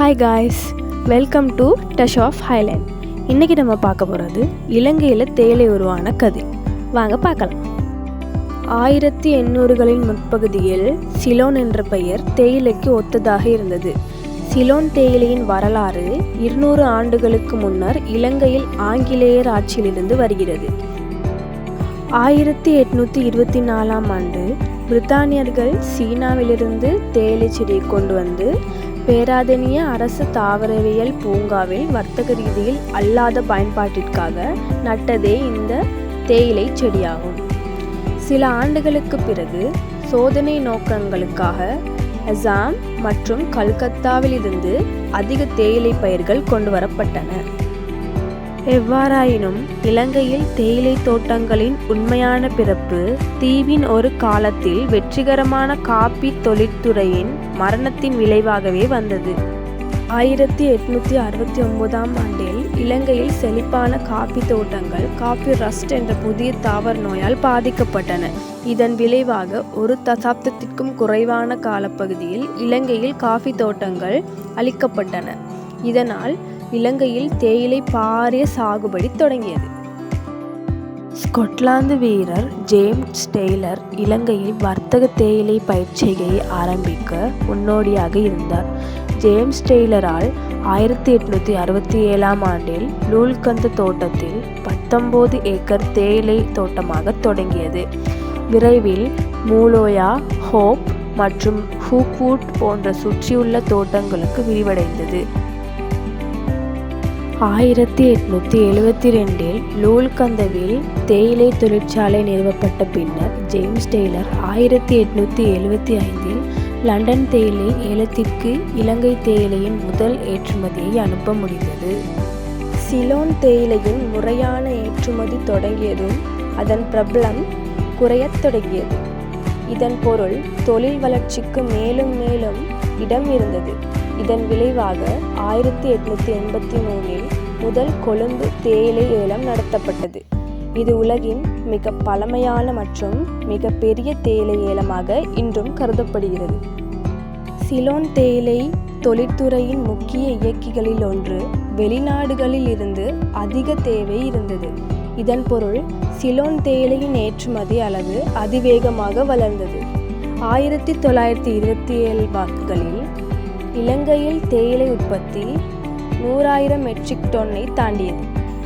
Hi guys welcome to dash of highland இன்றைக்கி நம்ம பார்க்க போகிறது இலங்கையில் தேயிலை உருவான கதை. வாங்க பார்க்கலாம். ஆயிரத்தி எண்ணூறுகளின் முற்பகுதியில் சிலோன் என்ற பெயர் தேயிலைக்கு ஒத்ததாக இருந்தது. சிலோன் தேயிலையின் வரலாறு இருநூறு ஆண்டுகளுக்கு முன்னர் இலங்கையில் ஆங்கிலேயர் ஆட்சியிலிருந்து வருகிறது. ஆயிரத்தி எட்நூற்றி இருபத்தி நாலாம் ஆண்டு பிரித்தானியர்கள் சீனாவிலிருந்து தேயிலை செடியை கொண்டு வந்து பேராதனிய அரசு தாவரவியல் பூங்காவில் வர்த்தக ரீதியில் அல்லாத பயன்பாட்டிற்காக நட்டதே இந்த தேயிலை செடியாகும் சில ஆண்டுகளுக்கு பிறகு சோதனை நோக்கங்களுக்காக அசாம் மற்றும் கல்கத்தாவிலிருந்து அதிக தேயிலை பயிர்கள் கொண்டு வரப்பட்டன. எவ்வாறாயினும் இலங்கையில் தேயிலை தோட்டங்களின் உண்மையான பிறப்பு தீவின் ஒரு காலத்தில் வெற்றிகரமான காப்பி தொழிற்துறையின் மரணத்தின் விளைவாகவே வந்தது. ஆயிரத்தி எட்நூற்றி அறுபத்தி ஒன்பதாம் ஆண்டில் இலங்கையில் செழிப்பான காப்பி தோட்டங்கள் காப்பி ரஸ்ட் என்ற புதிய தாவர நோயால் பாதிக்கப்பட்டன. இதன் விளைவாக ஒரு தசாப்தத்திற்கும் குறைவான காலப்பகுதியில் இலங்கையில் காஃபி தோட்டங்கள் அழிக்கப்பட்டன. இதனால் இலங்கையில் தேயிலை பாரிய சாகுபடி தொடங்கியது. ஸ்கொட்லாந்து வீரர் ஜேம்ஸ் டெய்லர் இலங்கையில் வர்த்தக தேயிலை பயிற்சியை ஆரம்பிக்க முன்னோடியாக இருந்தார். ஜேம்ஸ் டெய்லரால் ஆயிரத்தி எட்நூற்றி அறுபத்தி ஏழாம் ஆண்டில் லூல்கந்த தோட்டத்தில் பத்தொம்போது ஏக்கர் தேயிலை தோட்டமாக தொடங்கியது. விரைவில் மூலோயா ஹோப் மற்றும் ஹூக்வுட் போன்ற சுற்றியுள்ள தோட்டங்களுக்கு விரிவடைந்தது. ஆயிரத்தி எட்நூற்றி எழுபத்தி ரெண்டில் லூல்கந்தவில் தேயிலை தொழிற்சாலை நிறுவப்பட்ட பின்னர் ஜேம்ஸ் டெய்லர் ஆயிரத்தி எட்நூற்றி எழுபத்தி ஐந்தில் லண்டன் தேயிலை ஏலத்திற்கு இலங்கை தேயிலையின் முதல் ஏற்றுமதியை அனுப்ப முடிந்தது. சிலோன் தேயிலையின் முறையான ஏற்றுமதி தொடங்கியதும் அதன் பிரபலம் குறையத் தொடங்கியது. இதன் பொருள் தொழில் வளர்ச்சிக்கு மேலும் மேலும் இடம் இருந்தது. இதன் விளைவாக ஆயிரத்தி எட்நூத்தி எண்பத்தி மூணில் முதல் கொழும்பு தேயிலை ஏலம் நடத்தப்பட்டது. இது உலகின் மிக பழமையான மற்றும் மிக பெரிய தேயிலை ஏலமாக இன்றும் கருதப்படுகிறது. சிலோன் தேயிலை தொழிற்துறையின் முக்கிய இயக்கிகளில் ஒன்று வெளிநாடுகளில் இருந்து அதிக தேவை இருந்தது. இதன் பொருள் சிலோன் தேயிலையின் ஏற்றுமதி அளவு அதிவேகமாக வளர்ந்தது. ஆயிரத்தி தொள்ளாயிரத்தி இருபத்தி ஏழு வாக்குகளில் இலங்கையில் தேயிலை உற்பத்தி நூறாயிரம் மெட்ரிக் டொன்னை தாண்டியது.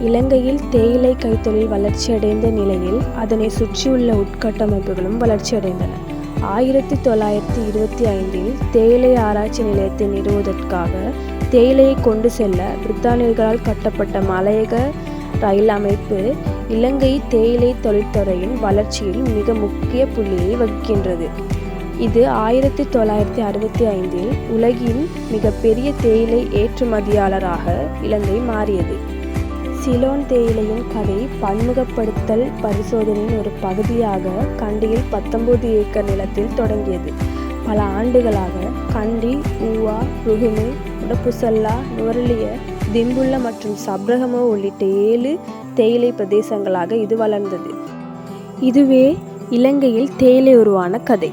இலங்கையில் தேயிலை கைத்தொழில் வளர்ச்சியடைந்த நிலையில் அதனை சுற்றியுள்ள உட்கட்டமைப்புகளும் வளர்ச்சியடைந்தன ஆயிரத்தி தொள்ளாயிரத்தி இருபத்தி ஐந்தில் தேயிலை ஆராய்ச்சி நிலையத்தை நிறுவுவதற்காக தேயிலையை கொண்டு செல்ல பிரித்தானியர்களால் கட்டப்பட்ட மலையக ரயில் அமைப்பு இலங்கை தேயிலை தொழில்துறையின் வளர்ச்சியில் மிக முக்கிய புள்ளியை வகிக்கின்றது. இது ஆயிரத்தி தொள்ளாயிரத்தி அறுபத்தி ஐந்தில் உலகின் மிகப்பெரிய தேயிலை ஏற்றுமதியாளராக இலங்கை மாறியது. சிலோன் தேயிலையின் கதை பன்முகப்படுத்தல் பரிசோதனையின் ஒரு பகுதியாக கண்டியில் பத்தொன்பது ஏக்கர் நிலத்தில் தொடங்கியது. பல ஆண்டுகளாக கண்டி ஊவா ருகுமு உடப்புசல்லா நுவரலிய திம்புள்ள மற்றும் சப்ரகமோ உள்ளிட்ட ஏழு தேயிலை பிரதேசங்களாக இது வளர்ந்தது. இதுவே இலங்கையில் தேயிலை உருவான கதை.